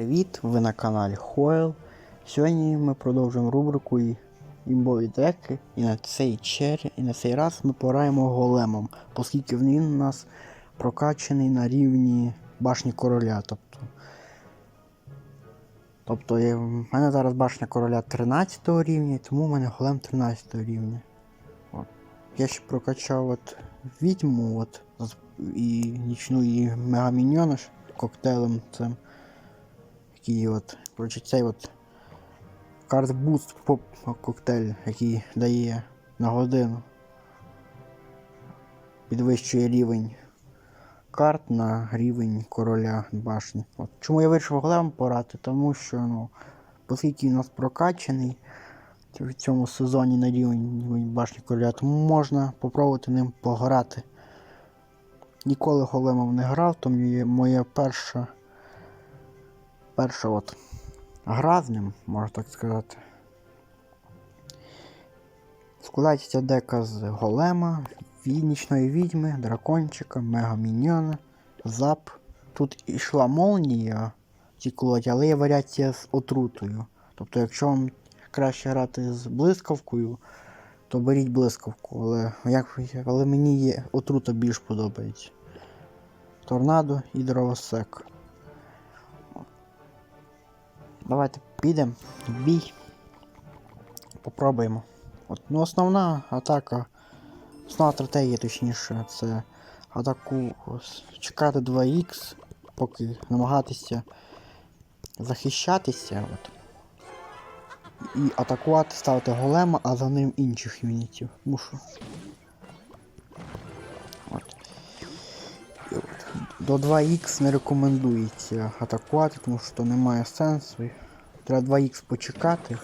Привіт! Ви на каналі Хойл. Сьогодні ми продовжуємо рубрику імбові деки. І на цей чер... і на цей раз ми пораємо големом, оскільки він у нас прокачаний на рівні башні короля. Тобто, тобто в мене зараз башня короля 13 рівня, тому в мене голем 13 рівня. Я ще прокачав от відьму от, і нічну і мегаміньйона коктейлем цим. Який от, коротше, цей от карт буст поп коктейль, який дає на годину. Підвищує рівень карт на рівень короля башні. От. Чому я вирішив голем порати? Тому що, ну, оскільки у нас прокачаний в цьому сезоні на рівень башні короля, тому можна попробувати ним пограти. Ніколи големом не грав, тому моя перша перша от гра можна так сказати. Складається дека з голема, вінічної відьми, дракончика, мегаміньйона, зап. Тут йшла молнія ці колоді, але є варіація з отрутою. Тобто, якщо вам краще грати з блискавкою, то беріть блискавку. Але, як, але мені є отрута більш подобається. Торнадо і дровосек. Давайте підемо в бій. Попробуємо. От, ну, основна атака, основна стратегія, точніше, це атаку чекати 2х, поки намагатися захищатися. От. І атакувати, ставити голема, а за ним інших юнітів. От. До 2х не рекомендується атакувати, тому що немає сенсу. Треба 2х почекати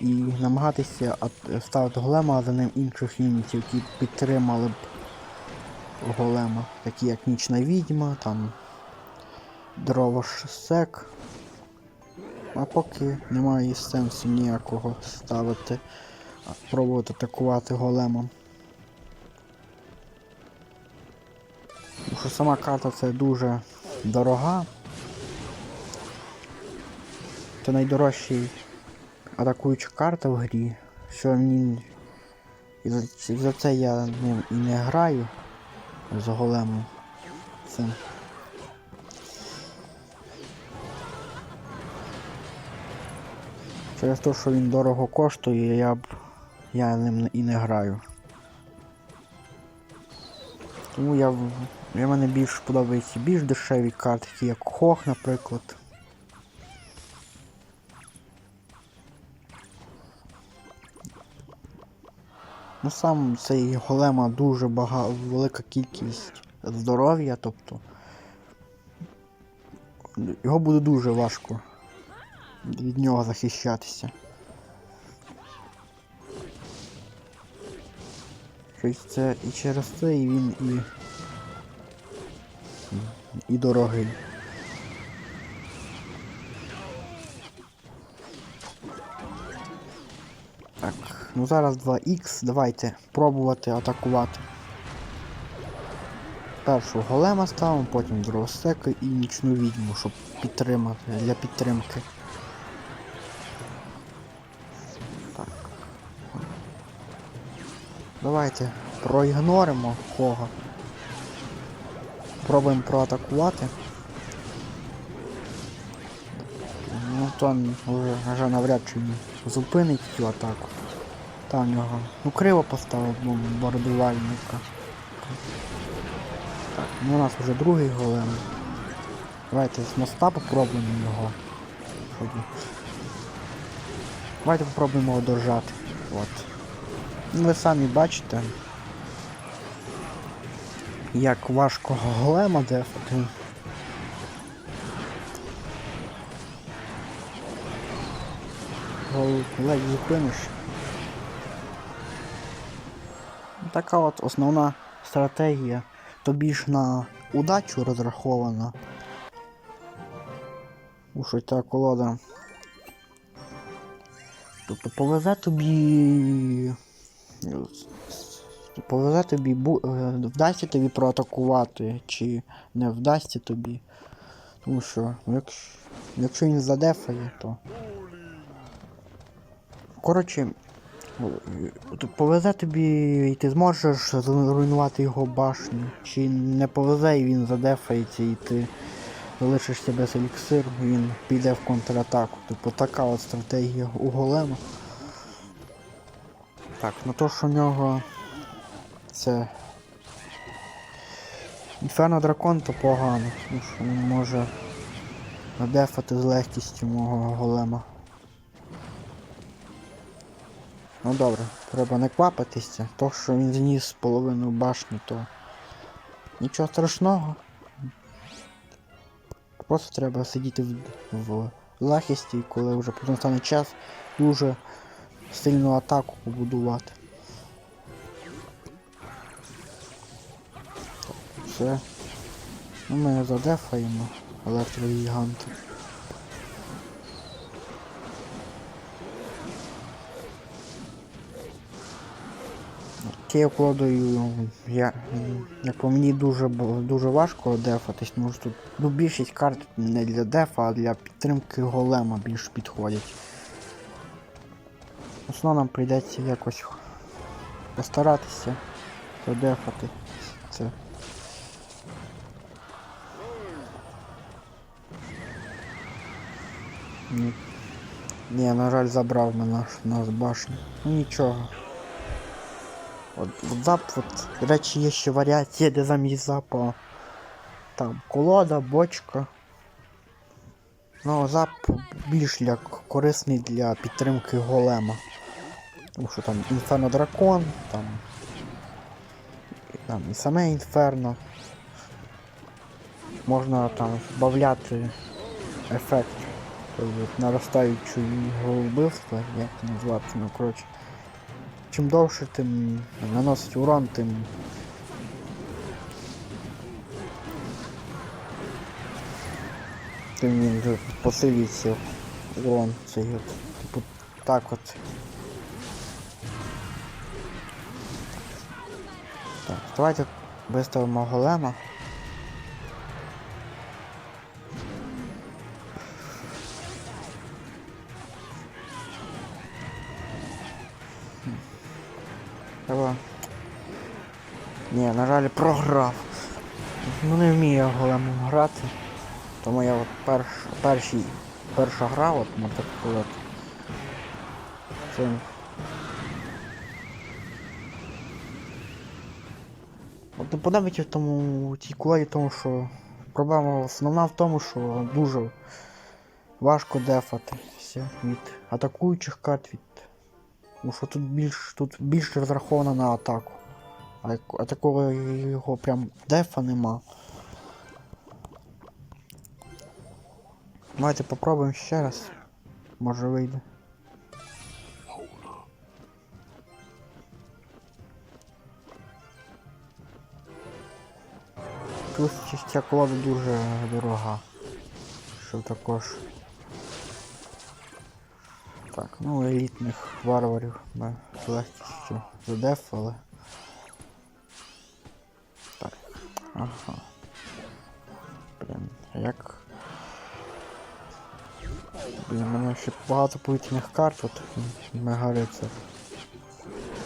і намагатися ставити голема, а за ним інших юнітів, які підтримали б голема, такі як Нічна відьма, там дровошсек. А поки немає сенсу ніякого ставити, пробувати атакувати големом. Сама карта це дуже дорога. Це найдорожчий атакуюча карта в грі, що мені і за, це я ним і не граю з големом цим. Через те, що він дорого коштує, я б я ним і не граю. Тому я, я мене більш подобаються більш дешеві карти, такі як Хох, наприклад. Ну сам цей голема дуже бага... велика кількість здоров'я, тобто його буде дуже важко від нього захищатися. Щось це і через це і він і. І дорогий. Так, ну зараз 2х, давайте пробувати атакувати. Першу голема ставимо, потім дровосека і нічну відьму, щоб підтримати для підтримки. Так. Давайте проігноримо кого. Пробуємо проатакувати. Ну то вже, вже навряд чи зупинить цю атаку. Там в нього. Ну криво поставив бомбардувальника. Так, ну у нас вже другий голем. Давайте з моста попробуємо його. Давайте попробуємо його дожати. От. Ну, ви самі бачите, як важко голема дефати. Ледь зупиниш. Така от основна стратегія. Тобі ж на удачу розрахована. Уж ця колода. Тобто повезе тобі. Повезе тобі, бу- е, вдасться тобі проатакувати, чи не вдасться тобі. Тому що, якщо. Якщо він задефає, то. Коротше, повезе тобі і ти зможеш зруйнувати його башню. Чи не повезе і він задефається і ти залишишся без еліксиру, він піде в контратаку. Типу така от стратегія у голема. Так, на то, що в нього це. Інферно дракон то погано, тому що він може надефати з легкістю мого голема. Ну добре, треба не квапитися. То, що він зніс половину башні, то нічого страшного. Просто треба сидіти в, в захисті, коли вже потім стане час, дуже сильну атаку побудувати. Все. Ну, ми задефаємо електрогіганта. Цією колодою я, як по мені дуже, дуже важко дефатись, тому що тут ну, більшість карт не для дефа, а для підтримки голема більш підходять. Основно нам прийдеться якось постаратися задефати це. Ні. Ні, на жаль, забрав мене наш, наш башню. Ну нічого. От, от зап, от, до речі, є ще варіація, де замість запа там колода, бочка. Ну, зап більш для корисний для підтримки голема. Тому що там інферно дракон, там. Там і саме інферно. Можна там збавляти ефект тобто, наростаючого вбивства, як назвати, ну коротше. Чим довше тим наносить урон, тим. Тим він посилюється урон цей от. Типу так от. Так, давайте виставимо голема. На жаль, програв. Ну не вмію я големом грати. Тому я от перш, перший, перша гра, от сказати. Це... От не подобається в тому цій коледі, тому що проблема основна в тому, що дуже важко дефати все від атакуючих карт від тому що тут більш тут більш розраховано на атаку. А, а такого його прям дефа нема. Давайте попробуємо ще раз. Може вийде. Плюс ця- колода дуже дорога. Що також. Так, ну елітних варварів ми легкістю задефали. Ага. Блін, а як. Блін, у мене ще багато повітряних карт, от мегарицар.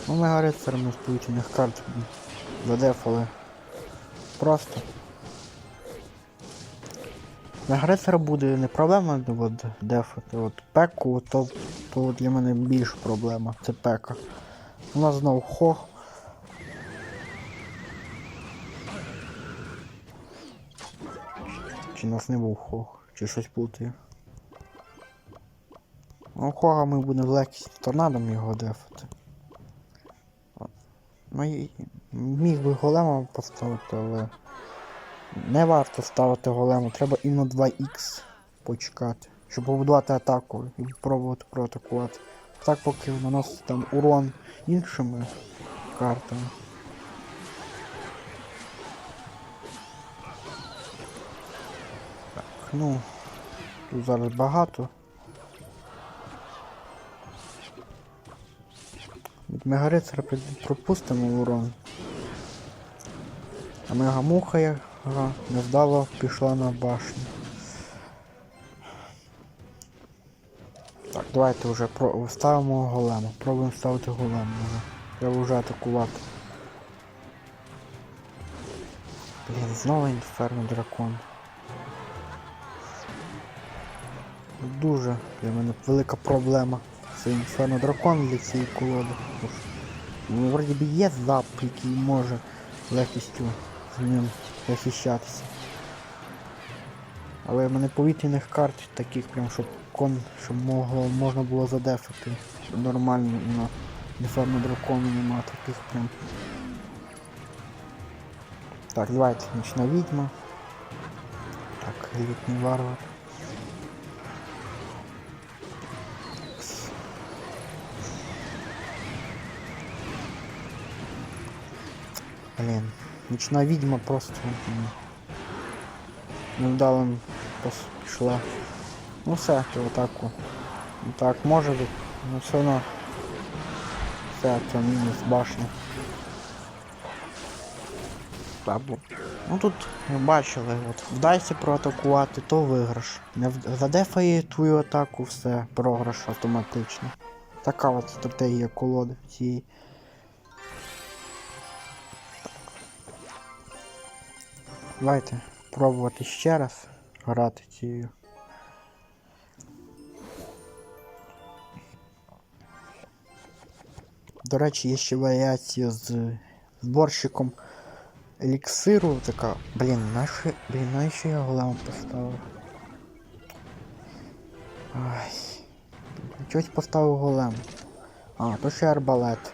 Ну мегарицар ми з повітряних карт задефали. Просто. Мегарицар буде не проблема от, дефати. От пеку, то, то для мене більш проблема. Це пека. У нас знов хох. Чи нас не був хох, чи щось путаю. Ну, хога ми будемо з легкістю торнадом його дефати. Ну міг би голема поставити, але не варто ставити голему, треба іменно 2х почекати, щоб побудувати атаку і пробувати проатакувати. Так поки наносить там урон іншими картами. Ну, тут зараз багато. Від мегарицера пропустимо урон. А мегамуха яка невдало пішла на башню. Так, Давайте вже про... ставимо голема. Пробуємо ставити голема вже. Треба вже атакувати. Блін, знову інферно дракон. Дуже для мене велика проблема. Це інферно дракон для цієї колоди. Ну, вроді би є зап, який може легкістю з ним захищатися. Але в мене повітряних карт таких прям, щоб кон, щоб могло, можна було задефати нормально на інферно дракону нема таких прям. Так, давайте, нічна відьма. Так, елітний варвар. Блін, нічна відьма просто невдалим пішла. Ну все, то атаку. Ну Так, може бути, ну все одно. Все, це мінус башня. Ну тут бачили, от вдасться проатакувати, то виграш. Не в- задефає твою атаку, все, програш автоматично. Така от стратегія колоди цієї. Давайте пробувати ще раз грати цією. До речі, є ще варіація з зборщиком еліксиру. Така. Блін, наші. Блін, нащо я голем поставив? Ай. Чогось поставив голем. А, то ще арбалет.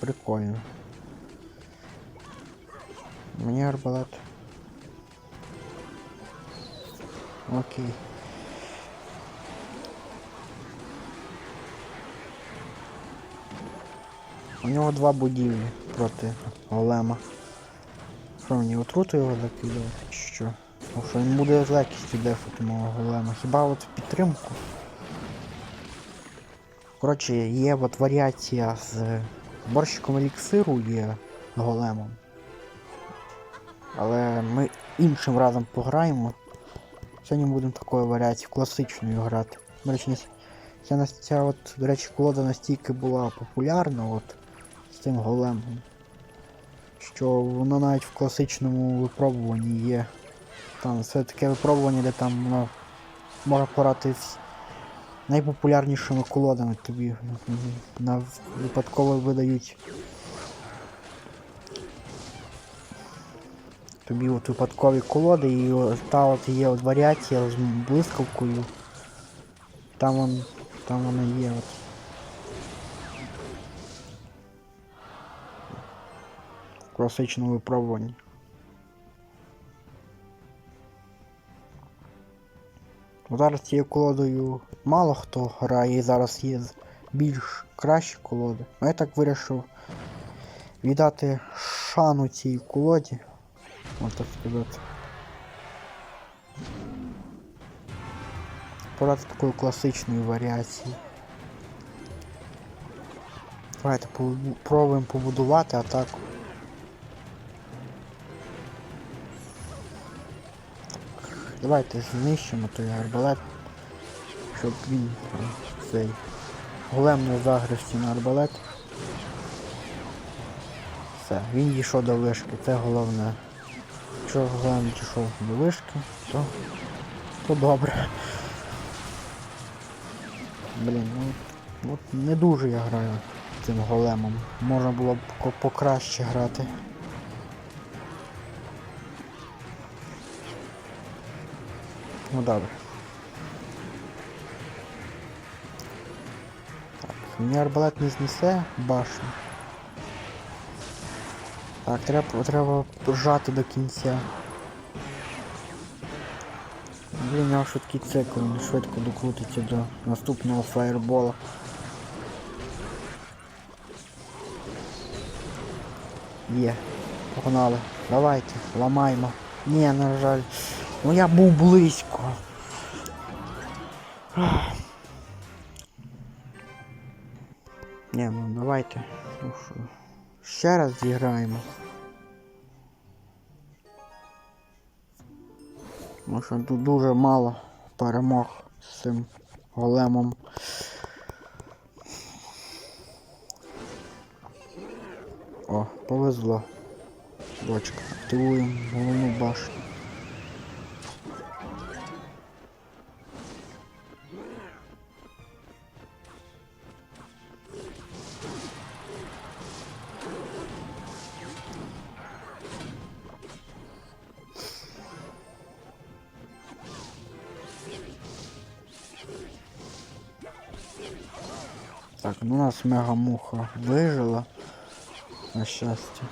Прикольно. Мені арбалет. Окей. У нього два будівлі проти голема. Що мені отруту його закидувати? чи Що? Тому що він буде з легкістю дефати мого голема. Хіба от в підтримку? Коротше, є от варіація з борщиком еліксиру є големом. Але ми іншим разом пограємо. Сьогодні будемо такою варіацією класичною грати. До речі, ця, ця от, до речі, колода настільки була популярна от, з цим големом, що вона навіть в класичному випробуванні є. Там все таке випробування, де там воно може порати з найпопулярнішими колодами тобі на випадково видають. Тобі от випадкові колоди і та от є от варіація з блискавкою. Там вон, там вона є от. В класичному випробуванні. Зараз цією колодою мало хто грає, і зараз є більш кращі колоди. А я так вирішив віддати шану цій колоді. Можна так сказати. Порад такої класичної варіації. Давайте пробуємо побудувати атаку. Давайте знищимо той арбалет, щоб він цей голем не загрився на арбалет. Все, він дійшов до вишки, це головне. Якщо голем дійшов до вишки, то, то добре. Блін, ну от не дуже я граю цим големом. Можна було б покраще грати. Ну добре. Так, мені арбалет не знесе башню. Так, треба, треба жати до кінця. Блін, нього швидкий цикл, він швидко докрутиться до наступного фаєрбола. Є. Погнали. Давайте, ламаємо. Ні, на жаль. Ну я був близько. Ні, ну давайте. Ну, що, ще раз зіграємо. Тому що тут дуже мало перемог з цим големом. О, повезло. Бочка. Активуємо головну башню. Так, ну у нас мега-муха вижила. На щастя.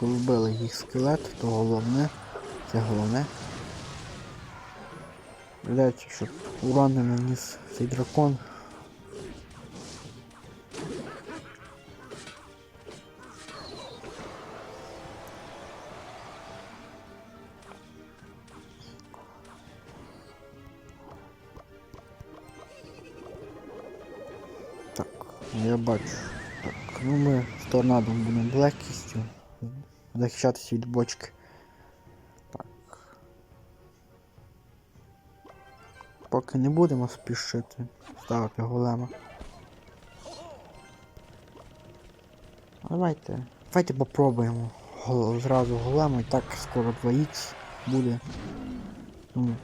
Так, вбили їх скелет, то головне. Це головне. Блять, щоб урон не наніс цей дракон. Так, я бачу. Так, ну ми з торнадом будемо легкістю захищатися від бочки. Так. Поки не будемо спішити ставити голема. Давайте. Давайте попробуємо зразу голема і так скоро 2х буде. Ну,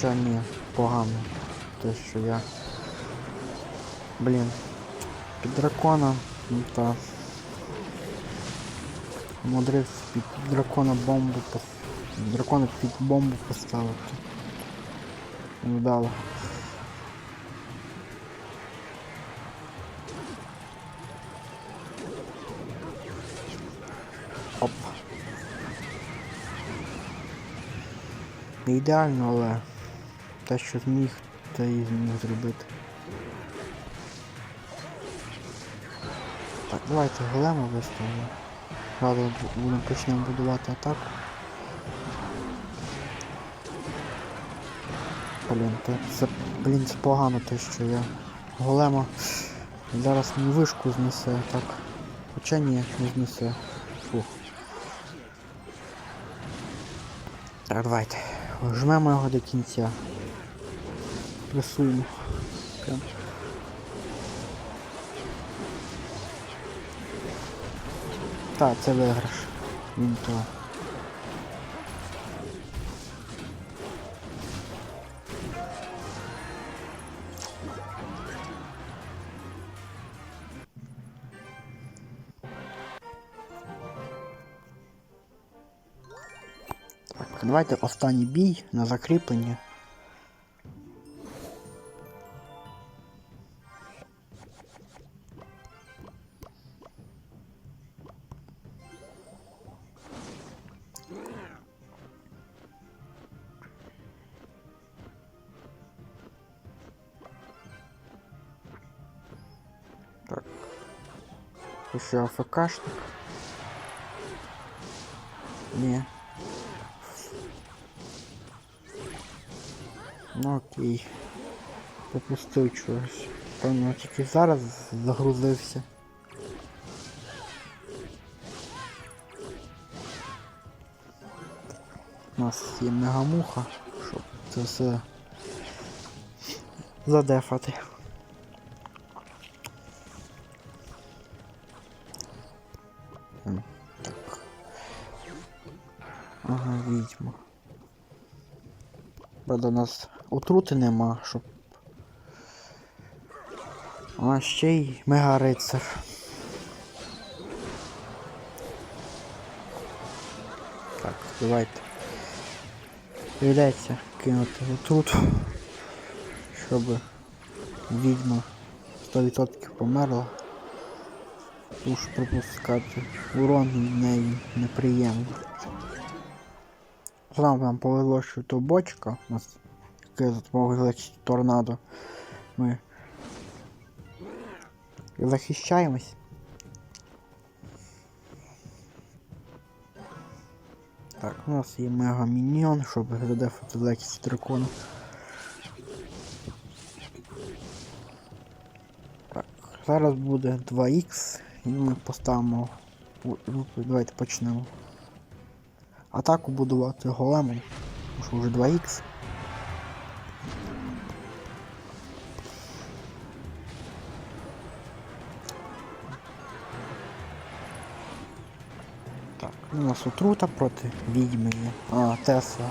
хоча ні, погано. Те, що я. Блін. Під дракона, ну та. Умудрився під дракона бомбу пос... Дракона під бомбу поставити. Невдало. Оп. Не ідеально, але те, що зміг, те і зміг зробити. Так, давайте голема виставимо. Зразу будемо почнемо будувати атаку. Блін, то це, блін, це погано те, що я голема зараз мені вишку знесе, так. Хоча ні, не знесе. Фух. Так, давайте. Жмемо його до кінця. Пресуємо. Прям. Так, це виграш. Він то. Так, давайте останній бій на закріплення. Ти що, АФКшник? Ні. Ну окей. Пропустив чогось. Певно, тільки зараз загрузився. У нас є мегамуха, щоб це все задефати. Так. Ага, відьма. Правда, у нас отрути нема, щоб. А ще й мегарицар. Так, давайте. Являється кинути отрут, щоб відьма 100% померла. Уж припускати. Урон неї неприємний. Нам нам повезло, що то бочка у нас, яка за допомогою торнадо. Ми захищаємось. Так, у нас є мега міньйон, щоб задефати легкість дракона. Так, зараз буде 2х і ми поставимо. ну, Давайте почнемо. Атаку будувати големом. Тому що вже 2х. Так, у нас отрута проти відьми є. А, Тесла.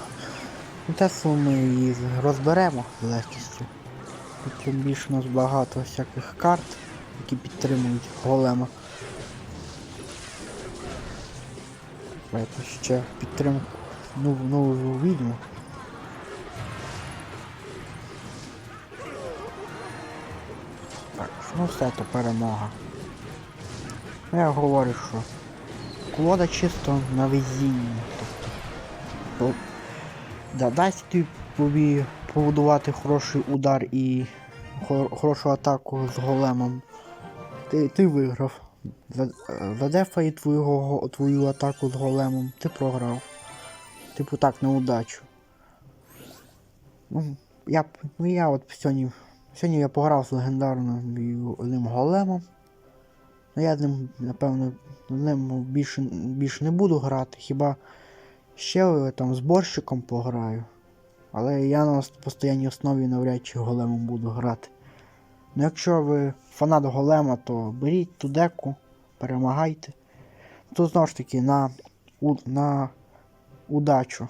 Ну, Теслу ми її розберемо з легкістю. Тут більше у нас багато всяких карт, які підтримують голема. Давайте ще підтримку нову, нову відьму. Так, ну все, то перемога. Ну, Я говорю, що колода чисто на везіння. Тобто, то, да, дасть тобі побудувати хороший удар і хор- хорошу атаку з големом. Ти, ти виграв. За- Задефає твою, твою атаку з големом, ти програв. Типу так, на удачу. Ну, я, ну я от сьогодні. Сьогодні я пограв з легендарним одним големом. Ну я з ним, напевно, з ним більше, більше не буду грати, хіба ще е, там з борщиком пограю. Але я на постійній основі навряд чи големом буду грати. Ну якщо ви фанат голема, то беріть ту деку, перемагайте. Тут знову ж таки на, у, на удачу.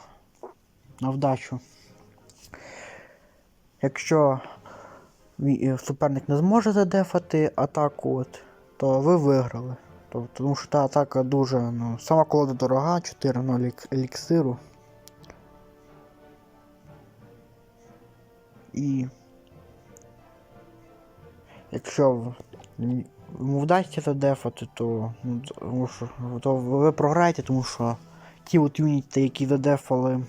На вдачу. Якщо е, суперник не зможе задефати атаку, от, то ви виграли. Тому що та атака дуже, ну, сама колода дорога, 4-0 еліксиру. І якщо йому вдасться задефати, то, ну, тому що, то ви програєте, тому що ті от юніти, які задефали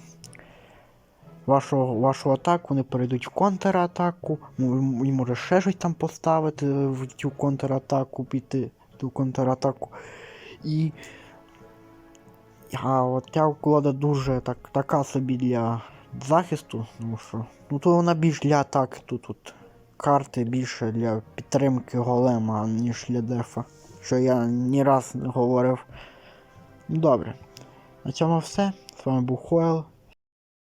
вашу, вашу атаку, вони перейдуть в контратаку, і може ще щось там поставити в цю контратаку, піти ту контратаку. І. А от ця колода дуже так, така собі для захисту, тому що. Ну то вона більш для атаки, тут, тут карти більше для підтримки голема, ніж для дефа. Що я ні раз не говорив. Добре. На цьому все. З вами був Хойл.